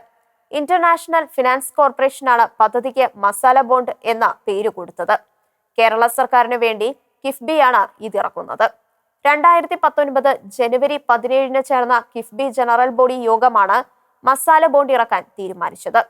ഇന്റർനാഷണൽ ഫിനാൻസ് കോർപ്പറേഷനാണ് പദ്ധതിക്ക് മസാല ബോണ്ട് എന്ന പേര് കൊടുത്തത്. കേരള സർക്കാരിന് വേണ്ടി കിഫ്ബിയാണ് ഇതിറക്കുന്നത് രണ്ടായിരത്തി പത്തൊൻപത് ജനുവരി പതിനേഴിന് ചേർന്ന കിഫ്ബി ജനറൽ ബോഡി യോഗമാണ് മസാല ബോണ്ട് ഇറക്കാൻ തീരുമാനിച്ചത്.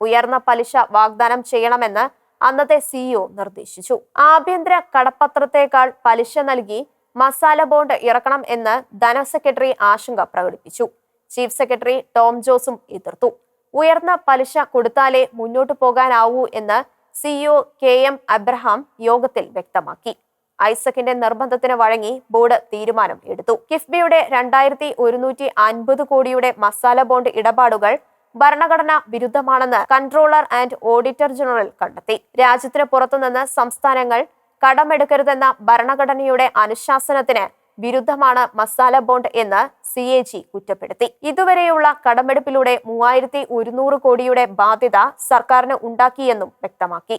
ഉയർന്ന പലിശ വാഗ്ദാനം ചെയ്യണമെന്ന് അന്നത്തെ സിഇഒ നിർദ്ദേശിച്ചു. ആഭ്യന്തര കടപ്പത്രത്തേക്കാൾ പലിശ നൽകി മസാല ബോണ്ട് ഇറക്കണം എന്ന് ധനസെക്രട്ടറി ആശങ്ക പ്രകടിപ്പിച്ചു. ചീഫ് സെക്രട്ടറി ടോം ജോസും എതിർത്തു. ഉയർന്ന പലിശ കൊടുത്താലേ മുന്നോട്ടു പോകാനാവൂ എന്ന് സിഇഒ കെ എം അബ്രഹാം യോഗത്തിൽ വ്യക്തമാക്കി. ഐസക്കിന്റെ നിർബന്ധത്തിന് വഴങ്ങി ബോർഡ് തീരുമാനം എടുത്തു. കിഫ്ബിയുടെ രണ്ടായിരത്തി ഒരുന്നൂറ്റി അൻപത് കോടിയുടെ മസാല ബോണ്ട് ഇടപാടുകൾ ഭരണഘടന വിരുദ്ധമാണെന്ന് കൺട്രോളർ ആൻഡ് ഓഡിറ്റർ ജനറൽ കണ്ടെത്തി. രാജ്യത്തിന് പുറത്തുനിന്ന് സംസ്ഥാനങ്ങൾ കടമെടുക്കരുതെന്ന ഭരണഘടനയുടെ അനുശാസനത്തിന് വിരുദ്ധമാണ് മസാല ബോണ്ട് എന്ന് സി എ ജി കുറ്റപ്പെടുത്തി. ഇതുവരെയുള്ള കടമെടുപ്പിലൂടെ മൂവായിരത്തി ഒരുന്നൂറ് കോടിയുടെ ബാധ്യത സർക്കാരിന് ഉണ്ടാക്കിയെന്നും വ്യക്തമാക്കി.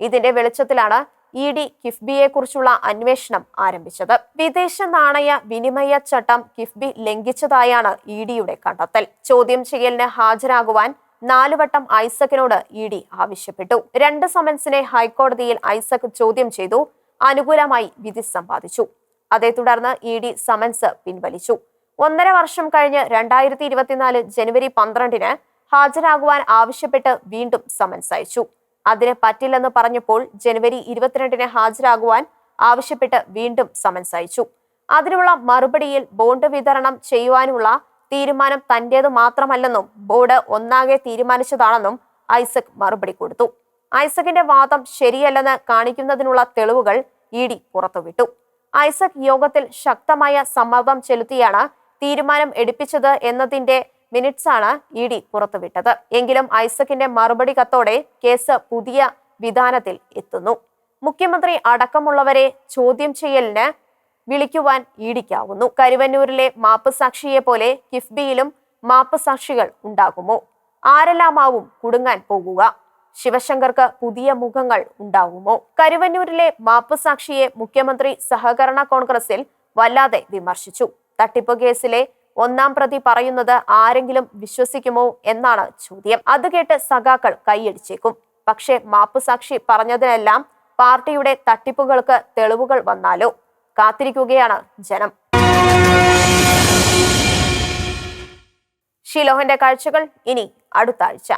ഇതിന്റെ വെളിച്ചത്തിലാണ് ഇ ഡി കിഫ്ബിയെ കുറിച്ചുള്ള അന്വേഷണം ആരംഭിച്ചത്. വിദേശ നാണയ വിനിമയ ചട്ടം കിഫ്ബി ലംഘിച്ചതായാണ് ഇ ഡിയുടെ കണ്ടെത്തൽ. ചോദ്യം ചെയ്യലിന് ഹാജരാകുവാൻ നാലുവട്ടം ഐസക്കിനോട് ഇ ഡി ആവശ്യപ്പെട്ടു. രണ്ട് സമൻസിനെ ഹൈക്കോടതിയിൽ ഐസക് ചോദ്യം ചെയ്തു. അനുകൂലമായി വിധി സമ്പാദിച്ചു. അതേ തുടർന്ന് ഇ ഡി സമൻസ് പിൻവലിച്ചു. ഒന്നര വർഷം കഴിഞ്ഞ് രണ്ടായിരത്തി ഇരുപത്തിനാല് ജനുവരി പന്ത്രണ്ടിന് ഹാജരാകുവാൻ ആവശ്യപ്പെട്ട് വീണ്ടും സമൻസ് അയച്ചു. അതിന് പറ്റില്ലെന്ന് പറഞ്ഞപ്പോൾ ജനുവരി ഇരുപത്തിരണ്ടിന് ഹാജരാകുവാൻ ആവശ്യപ്പെട്ട് വീണ്ടും സമൻസ് അയച്ചു. അതിനുള്ള മറുപടിയിൽ ബോണ്ട് വിതരണം ചെയ്യുവാനുള്ള തീരുമാനം തന്റേത് മാത്രമല്ലെന്നും ബോർഡ് ഒന്നാകെ തീരുമാനിച്ചതാണെന്നും ഐസക് മറുപടി കൊടുത്തു. ഐസക്കിന്റെ വാദം ശരിയല്ലെന്ന് കാണിക്കുന്നതിനുള്ള തെളിവുകൾ ഇ ഡി പുറത്തുവിട്ടു. ഐസക് യോഗത്തിൽ ശക്തമായ സമ്മർദ്ദം ചെലുത്തിയാണ് തീരുമാനം എടുപ്പിച്ചത് എന്നതിന്റെ മിനിറ്റ്സാണ് ഇ ഡി പുറത്തുവിട്ടത്. എങ്കിലും ഐസക്കിന്റെ മറുപടി കത്തോടെ കേസ് പുതിയ വിധാനത്തിൽ എത്തുന്നു. മുഖ്യമന്ത്രി അടക്കമുള്ളവരെ ചോദ്യം ചെയ്യലിന് വിളിക്കുവാൻ ഇടിക്കാവുന്നു കരുവന്നൂരിലെ മാപ്പ് സാക്ഷിയെ പോലെ കിഫ്ബിയിലും മാപ്പ് സാക്ഷികൾ ഉണ്ടാകുമോ? ആരെല്ലാമാവും കുടുങ്ങാൻ പോകുക? ശിവശങ്കർക്ക് പുതിയ മുഖങ്ങൾ ഉണ്ടാകുമോ? കരുവന്നൂരിലെ മാപ്പ് സാക്ഷിയെ മുഖ്യമന്ത്രി സഹകരണ കോൺഗ്രസിൽ വല്ലാതെ വിമർശിച്ചു. തട്ടിപ്പ് കേസിലെ ഒന്നാം പ്രതി പറയുന്നത് ആരെങ്കിലും വിശ്വസിക്കുമോ എന്നാണ് ചോദ്യം. അത് കേട്ട് സഖാക്കൾ കൈയടിച്ചേക്കും. പക്ഷേ മാപ്പ് സാക്ഷി പറഞ്ഞതിനെല്ലാം പാർട്ടിയുടെ തട്ടിപ്പുകൾക്ക് തെളിവുകൾ വന്നാലോ? കാത്തിരിക്കുകയാണ് ജനം. ഷിലോഹന്റെ കാഴ്ചകൾ ഇനി അടുത്ത ആഴ്ച.